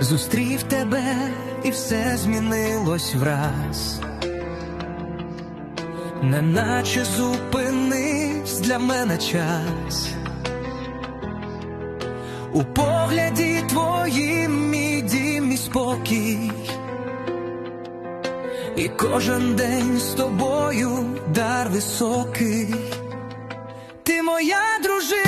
Зустрів тебе і все змінилось враз, неначе зупинився для мене час. У погляді твоїм мій дім і спокій, і кожен день з тобою дар високий. Ти моя дружина,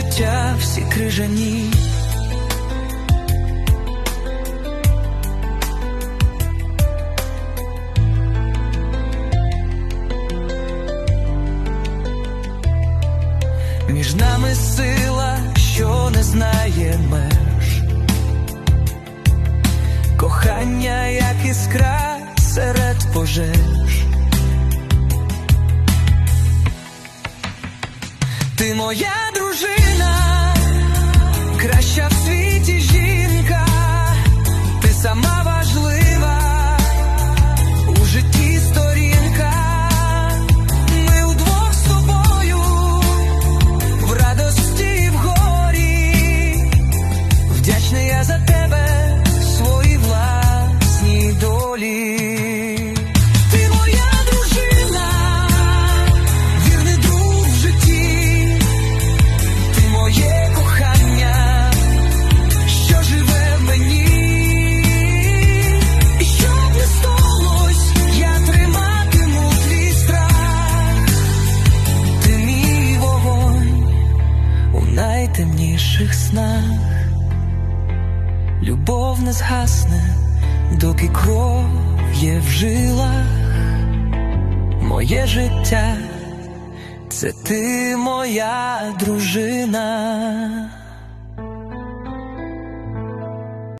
почуття всі крижані. Між нами сила, що не знає меж, кохання, як іскра серед пожеж. Моя дружина, краща в світі жінка, ти сама важлива у житті сторінка. Ми удвох з тобою в радості і в горі, вдячний я за тебе, своїй власній долі. Найтемніших снах, любов не згасне, доки кров є в жилах, моє життя, це ти моя дружина.